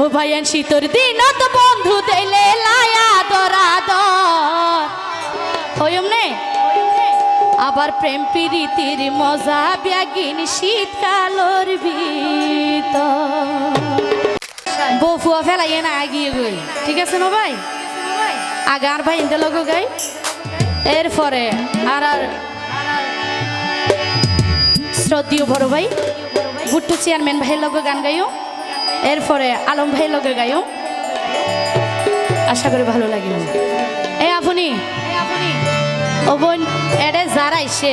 ও ভাইয়ান শীতর দিনত বন্ধু দেলে লায়া দরা দর। নে? আবার প্রেম প্রীতির মজা ব্যাগিন শীতকালর ভিতর। বফুয়া ফেলাইয়ে না আগিয়ে গই। ঠিক আছে না ভাই? আগে আর ভাই ইন্দে লোক গাই। এরপরে আর আর শ্রদ্ধীয় বড় ভাই। ভুট্টু চেয়ারম্যান ভাইয়ের লগে গান গাইও। এরপরে আলম ভাই লগে গাইও। আশা করি ভালো লাগিব এ আপনি ও বোন এডে যারাইছে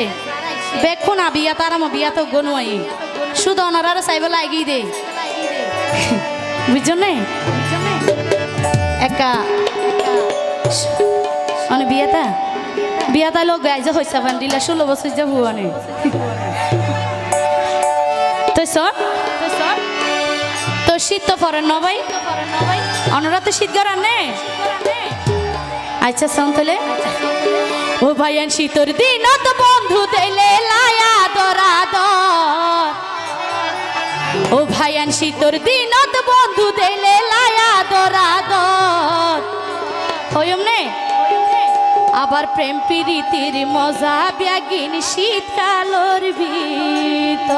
বেক্ষু না, বিয়া তারা মো বিয়া তো গনুয়াই শুধু অনারারও চাইব লাগি দে। বুঝছ নে? একা। মানে বিয়াটা? বিয়াটা লোক গাইজা হইসা পান দিলা ষোলো বছর যা ভুয়ানে তো শীত তো পরেন ন ভাই? অনরা তো শীত গরান নে? আচ্ছা শোন তাহলে ও ভাইয়ান শীতর দিন তো বন্ধু দেলে লায়া দরা দর। ও ভাইয়ান শীতর দিন তো বন্ধু দেলে লায়া দরা দর। হইম নে? আবার প্রেম প্রীতির মজা ব্যাগিন শীতকালর ভিতর।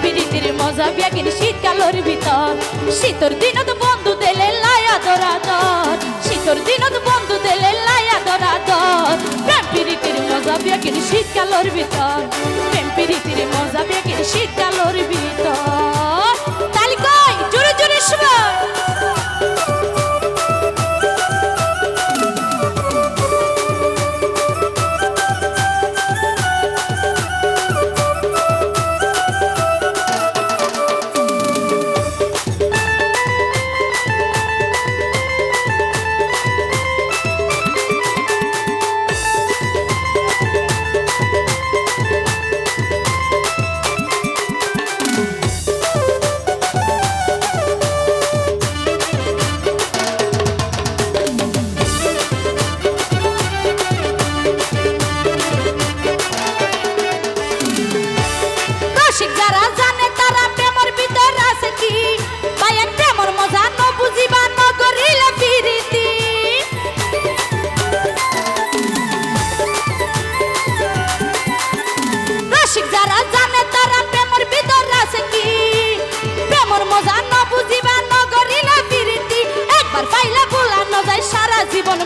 প্রীতির একদিন শীতকালের ভিতর। শীতর দিনত বন্ধু দেলে লায়া দরা দর শীতর দিনত বন্ধু দেলে লায়া দরা দর প্রেম প্রীতির মজা ব্যাগিন শীতকালের ভিতর। প্রেম প্রীতির মজা ব্যাগিন শীতকালর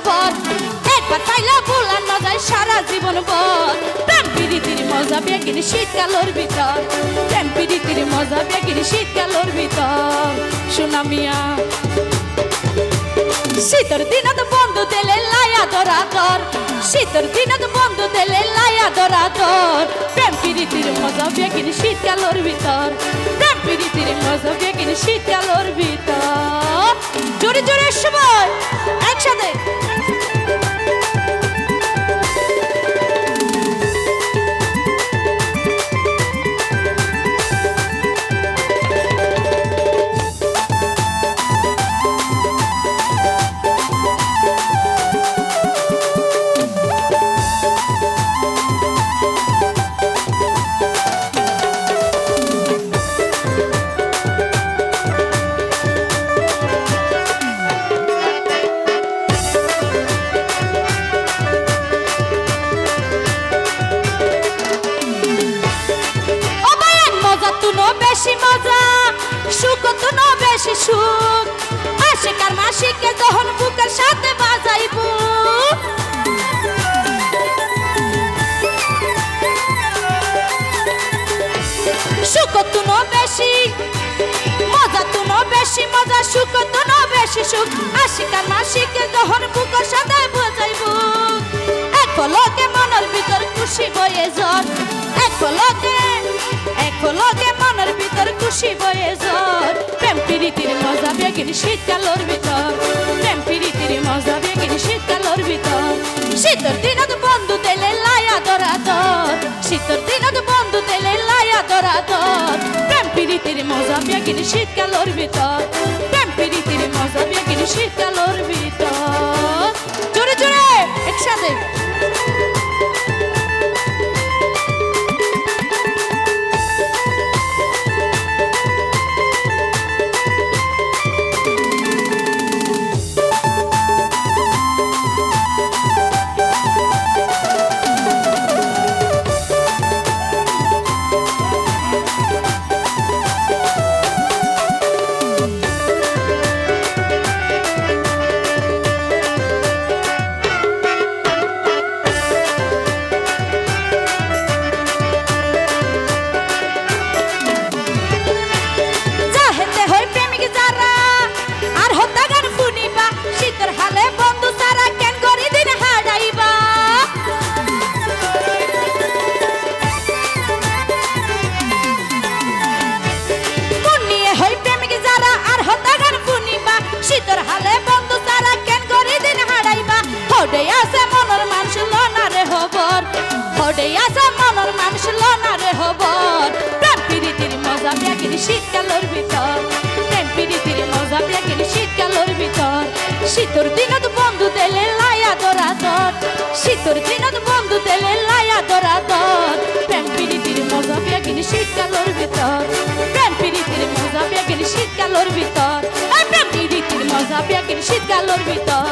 ভর একবার পাইলে ভুলানো যায় সারা জীবন ভর প্রেম প্রীতির মজা বেগিনি শীতকালোর ভিতর। প্রেম প্রীতির মজা বেগিনি শীতকালোর ভিতর। সুনামিয়া শীতর দিনত বন্ধু দেলে লায়া দরা দর শীতর দিনত বন্ধু দেলে লায়া দরা দর প্রেম প্রীতির মজা বেগিনি শীতকালোর ভিতর। প্রেম প্রীতির সুখ। আশিকার মাসিকে যখন বুকের সাথে বাজাইব। সুখ তুনো বেশি, মজা তুনো বেশি, মজা সুখ তুনো বেশি সুখ। আশিকার মাসিকে যখন বুকের সাথে বাজাইব। এক পলকে মনের ভিতর খুশি বয়ে জ্বর এক পলকে এক লগে মনের ভিতর খুশি বয়ে জ্বর। প্রেম প্রীতির মজা বেগিন শীতকালোর ভিতর। প্রেম প্রীতির মজা বেগিন শীতকালোর ভিতর। শীতর দিনত বন্ধু তেলে লায়া দরাদর শীতর দিনত বন্ধু তেলে লায়া দরাদর প্রেম প্রীতির মজা বেগিন শীতকালোর ভিতর। এই আসা মনর মানুষ লনারে হবর প্রাণ প্রীতির মজা ব্যাগের শীতকালর ভিতর। প্রাণ প্রীতির মজা ব্যাগের শীতকালর ভিতর। শীতর দিনত বন্ধু দেলে লায়া দরা দর শীতর দিনত বন্ধু দেলে লায়া দরা দর প্রাণ প্রীতির মজা ব্যাগের শীতকালর ভিতর। প্রাণ প্রীতির মজা ব্যাগের শীতকালর ভিতর। প্রাণ প্রীতির মজা ব্যাগের শীতকালর ভিতর।